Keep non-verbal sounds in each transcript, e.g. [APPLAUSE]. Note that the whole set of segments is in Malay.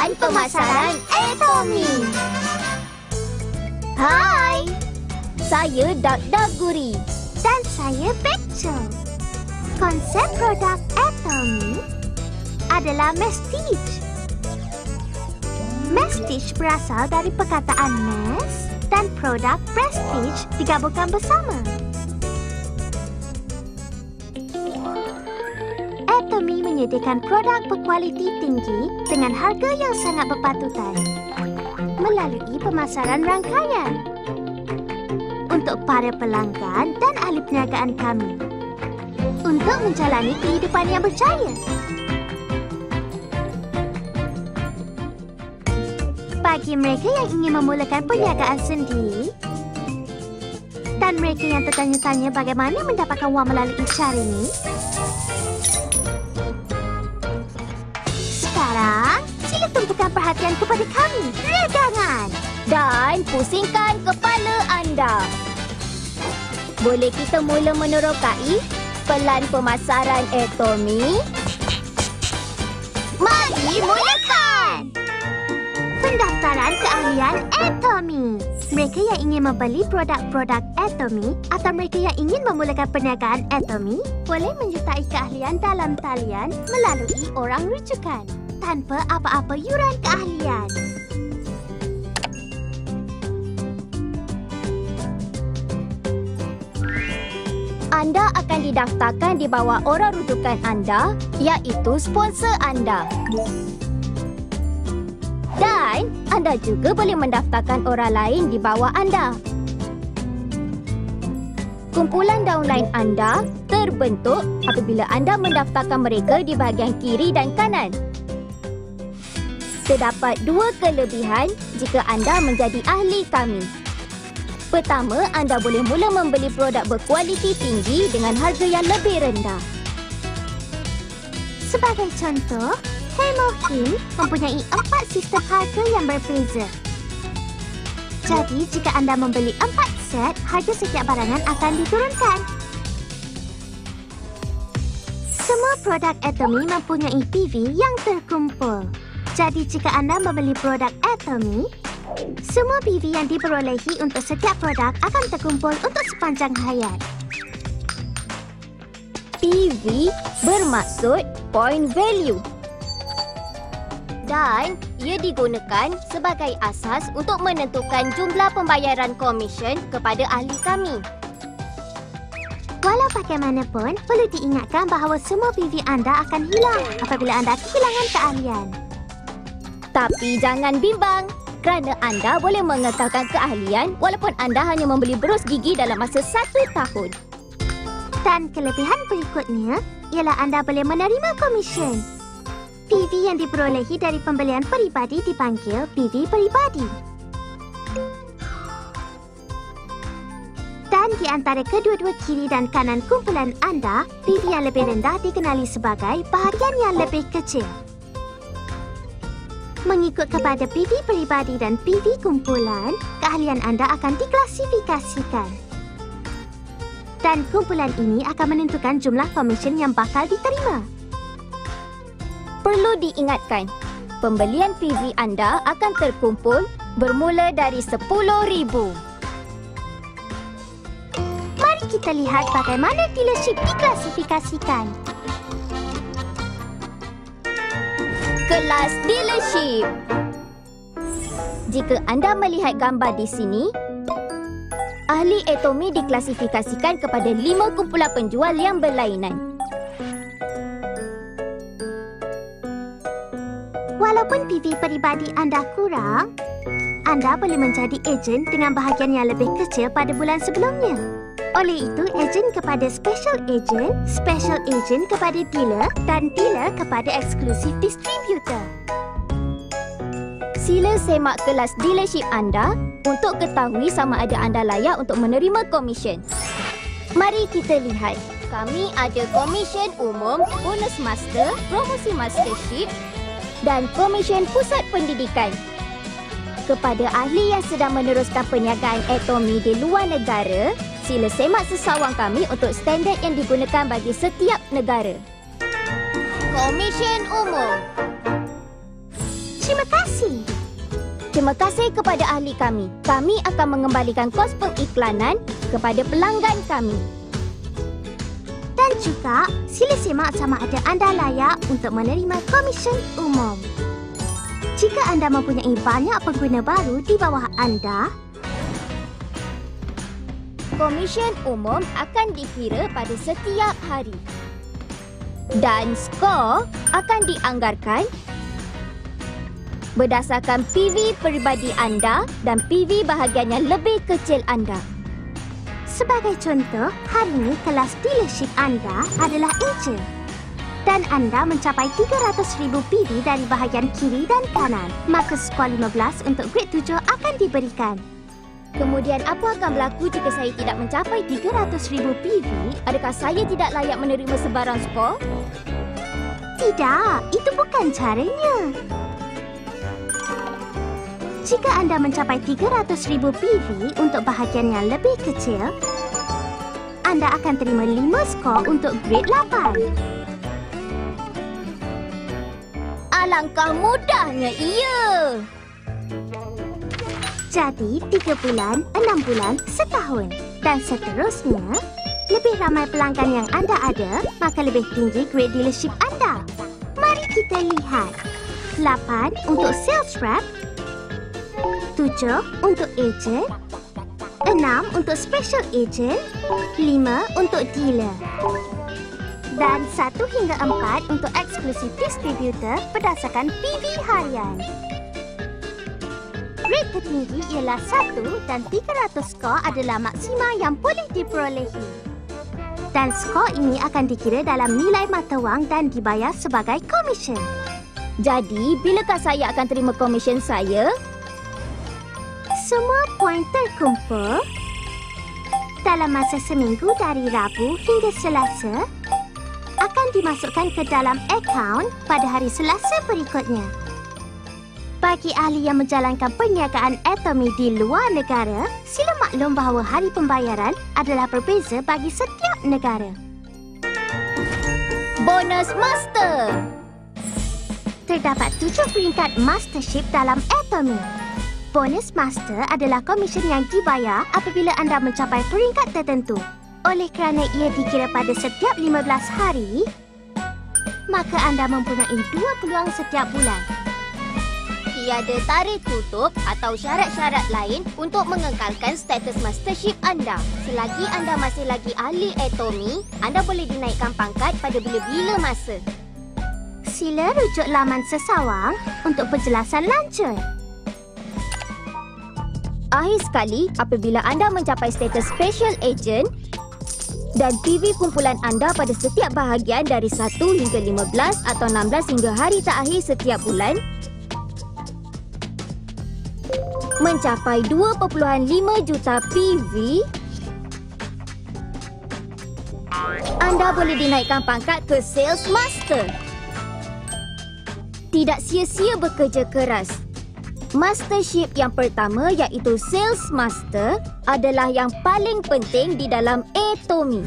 Pelan Pemasaran Atomi. Hai, saya Dak Daguri. Dan saya Rachel. Konsep produk Atomi adalah mestige. Mestige berasal dari perkataan mes dan produk prestige digabungkan bersama. Menyediakan produk berkualiti tinggi dengan harga yang sangat berpatutan melalui pemasaran rangkaian untuk para pelanggan dan ahli perniagaan kami untuk menjalani kehidupan yang berjaya. Bagi mereka yang ingin memulakan perniagaan sendiri dan mereka yang tertanya-tanya bagaimana mendapatkan wang melalui cara ini, tumpukan perhatian kepada kami. Regangan! Dan pusingkan kepala anda. Boleh kita mula menerokai pelan pemasaran Atomi? Mari mulakan! Pendaftaran keahlian Atomi. Mereka yang ingin membeli produk-produk Atomi atau mereka yang ingin memulakan perniagaan Atomi boleh menyertai keahlian dalam talian melalui orang rujukan tanpa apa-apa yuran keahlian. Anda akan didaftarkan di bawah orang rujukan anda iaitu sponsor anda. Dan anda juga boleh mendaftarkan orang lain di bawah anda. Kumpulan downline anda terbentuk apabila anda mendaftarkan mereka di bahagian kiri dan kanan. Terdapat dua kelebihan jika anda menjadi ahli kami. Pertama, anda boleh mula membeli produk berkualiti tinggi dengan harga yang lebih rendah. Sebagai contoh, Hemohin mempunyai empat sistem harga yang berbeza. Jadi, jika anda membeli empat set, harga setiap barangan akan diturunkan. Semua produk Atomy mempunyai PV yang terkumpul. Jadi, jika anda membeli produk Atomy, semua PV yang diperolehi untuk setiap produk akan terkumpul untuk sepanjang hayat. PV bermaksud point value. Dan ia digunakan sebagai asas untuk menentukan jumlah pembayaran komisen kepada ahli kami. Walau bagaimanapun, perlu diingatkan bahawa semua PV anda akan hilang apabila anda kehilangan keahlian. Tapi jangan bimbang kerana anda boleh mengekalkan keahlian walaupun anda hanya membeli berus gigi dalam masa satu tahun. Dan kelebihan berikutnya ialah anda boleh menerima komisen. PV yang diperolehi dari pembelian peribadi dipanggil PV peribadi. Dan di antara kedua-dua kiri dan kanan kumpulan anda, PV yang lebih rendah dikenali sebagai bahagian yang lebih kecil. Mengikut kepada PV peribadi dan PV kumpulan, keahlian anda akan diklasifikasikan. Dan kumpulan ini akan menentukan jumlah komisen yang bakal diterima. Perlu diingatkan, pembelian PV anda akan terkumpul bermula dari RM10,000. Mari kita lihat bagaimana dealership diklasifikasikan. Kelas dealership. Jika anda melihat gambar di sini, ahli Atomi diklasifikasikan kepada lima kumpulan penjual yang berlainan. Walaupun PV peribadi anda kurang, anda boleh menjadi ejen dengan bahagian yang lebih kecil pada bulan sebelumnya. Oleh itu, ejen kepada special agent, special agent kepada dealer dan dealer kepada eksklusif distributor. Sila semak kelas dealership anda untuk ketahui sama ada anda layak untuk menerima komisen. Mari kita lihat. Kami ada komisen umum, bonus master, promosi mastership dan komisen pusat pendidikan. Kepada ahli yang sedang meneruskan perniagaan Atomi di luar negara, sila semak sesawang kami untuk standard yang digunakan bagi setiap negara. Komisen umum Terima kasih. Terima kasih kepada ahli kami. Kami akan mengembalikan kos pengiklanan kepada pelanggan kami. Dan juga, sila semak sama ada anda layak untuk menerima komisen umum. Jika anda mempunyai banyak pengguna baru di bawah anda, komisen umum akan dikira pada setiap hari. Dan skor akan dianggarkan berdasarkan PV peribadi anda dan PV bahagian yang lebih kecil anda. Sebagai contoh, hari ini kelas dealership anda adalah Angel. Dan anda mencapai 300,000 PV dari bahagian kiri dan kanan. Maka skor 15 untuk grade 7 akan diberikan. Kemudian apa akan berlaku jika saya tidak mencapai 300,000 PV? Adakah saya tidak layak menerima sebarang skor? Tidak, itu bukan caranya. Jika anda mencapai 300,000 PV untuk bahagian yang lebih kecil, anda akan terima 5 skor untuk grade 8. Alangkah mudahnya ia. Jadi, 3 bulan, 6 bulan, setahun. Dan seterusnya, lebih ramai pelanggan yang anda ada, maka lebih tinggi grade dealership anda. Mari kita lihat. 8 untuk sales rep, 7 untuk agent, 6 untuk special agent, 5 untuk dealer. Dan 1 hingga 4 untuk exclusive distributor berdasarkan PV harian. Grade tertinggi ialah 1 dan 300 skor adalah maksima yang boleh diperolehi. Dan skor ini akan dikira dalam nilai mata wang dan dibayar sebagai komisen. Jadi, bilakah saya akan terima komisen saya? Semua poin terkumpul dalam masa seminggu dari Rabu hingga Selasa akan dimasukkan ke dalam akaun pada hari Selasa berikutnya. Bagi ahli yang menjalankan perniagaan atomi di luar negara, sila maklum bahawa hari pembayaran adalah berbeza bagi setiap negara. Bonus Master! Terdapat tujuh peringkat mastership dalam atomi. Bonus Master adalah komisen yang dibayar apabila anda mencapai peringkat tertentu. Oleh kerana ia dikira pada setiap 15 hari, maka anda mempunyai dua peluang setiap bulan tiada tarikh tutup atau syarat-syarat lain untuk mengekalkan status mastership anda. Selagi anda masih lagi ahli atomi, anda boleh dinaikkan pangkat pada bila-bila masa. Sila rujuk laman sesawang untuk penjelasan lanjut. Akhir sekali, apabila anda mencapai status special agent dan PV kumpulan anda pada setiap bahagian dari 1 hingga 15 atau 16 hingga hari terakhir setiap bulan, mencapai 2.5 juta PV, anda boleh dinaikkan pangkat ke Sales Master. Tidak sia-sia bekerja keras. Mastership yang pertama iaitu Sales Master adalah yang paling penting di dalam Atomy.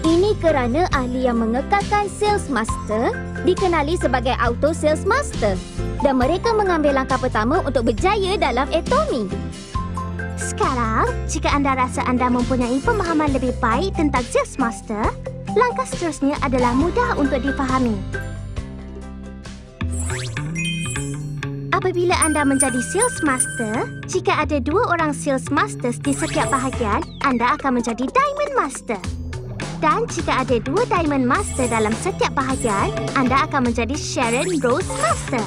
Ini kerana ahli yang mengekalkan Sales Master dikenali sebagai Auto Sales Master dan mereka mengambil langkah pertama untuk berjaya dalam atomi. Sekarang, jika anda rasa anda mempunyai pemahaman lebih baik tentang Sales Master, langkah seterusnya adalah mudah untuk difahami. Apabila anda menjadi Sales Master, jika ada dua orang Sales Masters di setiap bahagian, anda akan menjadi Diamond Master. Dan jika ada dua Diamond Master dalam setiap bahagian, anda akan menjadi Sharon Rose Master.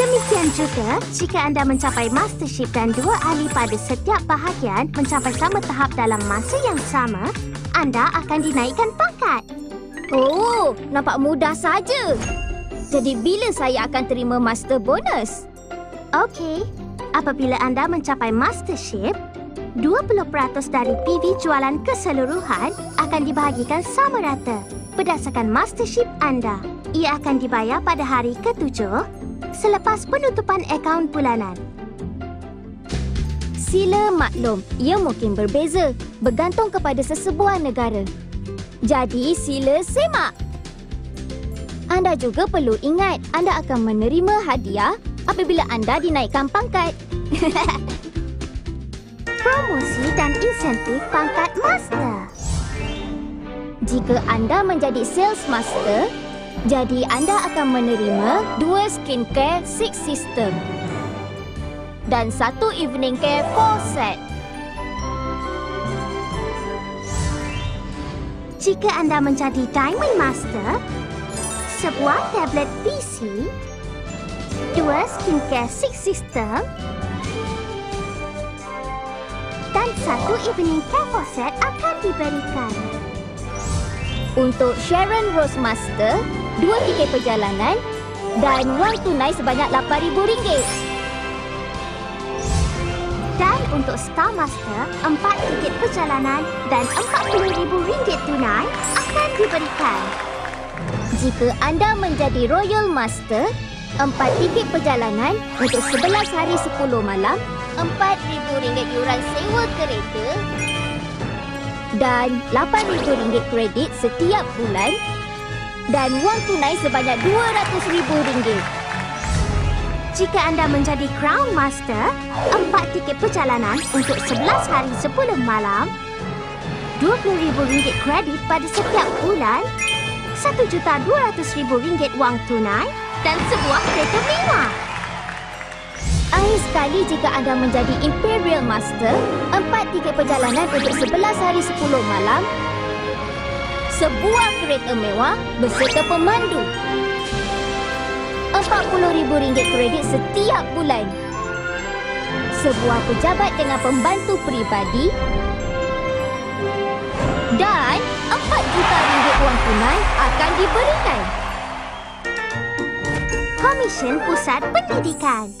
Demikian juga, jika anda mencapai mastership dan dua ahli pada setiap bahagian mencapai sama tahap dalam masa yang sama, anda akan dinaikkan pangkat. Oh, nampak mudah saja. Jadi bila saya akan terima master bonus? Okey, apabila anda mencapai mastership, 20% dari PV jualan keseluruhan akan dibahagikan sama rata berdasarkan mastership anda. Ia akan dibayar pada hari ketujuh selepas penutupan akaun bulanan. Sila maklum, ia mungkin berbeza bergantung kepada sesebuah negara. Jadi sila semak. Anda juga perlu ingat anda akan menerima hadiah apabila anda dinaikkan pangkat. [LAUGHS] Promosi dan insentif pangkat master. Jika anda menjadi sales master, jadi anda akan menerima dua skincare six system dan satu evening care four set. Jika anda menjadi Diamond Master, sebuah tablet PC, dua skincare six system dan satu evening care set akan diberikan. Untuk Sharon Rose Master, dua tiket perjalanan dan wang tunai sebanyak RM8,000. Dan untuk Star Master, empat tiket perjalanan dan RM40,000 tunai akan diberikan. Jika anda menjadi Royal Master, empat tiket perjalanan untuk 11 hari 10 malam, RM4,000 yuran sewa kereta dan RM8,000 kredit setiap bulan dan wang tunai sebanyak RM200,000. Jika anda menjadi Crown Master, empat tiket perjalanan untuk 11 hari 10 malam, RM20,000 kredit pada setiap bulan, RM1,200,000 wang tunai dan sebuah kereta mewah. Akhir sekali jika anda menjadi Imperial Master, empat tiket perjalanan untuk 11 hari 10 malam, sebuah kereta mewah beserta pemandu, RM40,000 kredit setiap bulan, sebuah pejabat dengan pembantu peribadi. Dan RM4 juta ringgit wang tunai akan diberikan. Komisen Pusat Pendidikan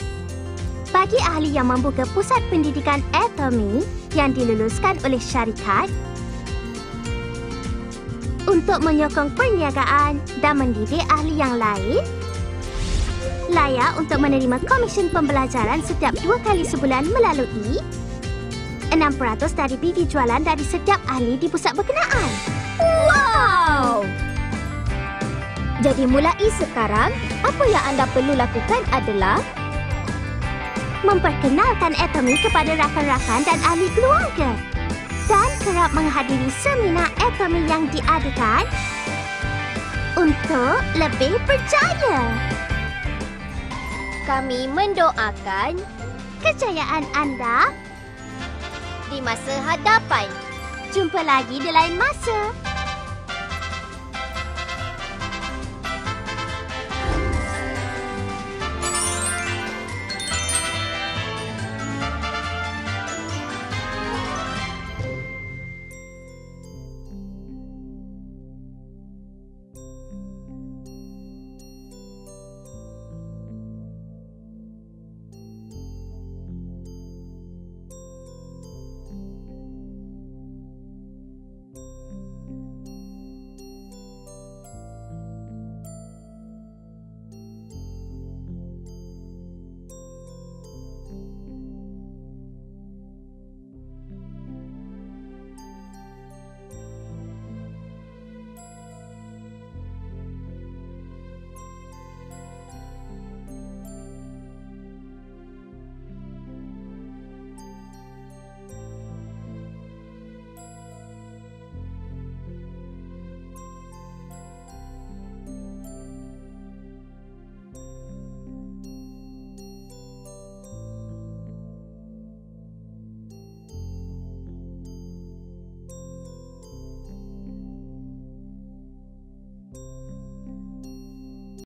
Bagi ahli yang membuka pusat pendidikan Atomy yang diluluskan oleh syarikat untuk menyokong perniagaan dan mendidik ahli yang lain, layak untuk menerima komisen pembelajaran setiap dua kali sebulan melalui 6% dari biji jualan dari setiap ahli di pusat berkenaan. Wow! Jadi mulai sekarang, apa yang anda perlu lakukan adalah memperkenalkan Atomy kepada rakan-rakan dan ahli keluarga dan kerap menghadiri seminar Atomy yang diadakan untuk lebih percaya. kami mendoakan Kejayaan anda di masa hadapan. jumpa lagi di lain masa.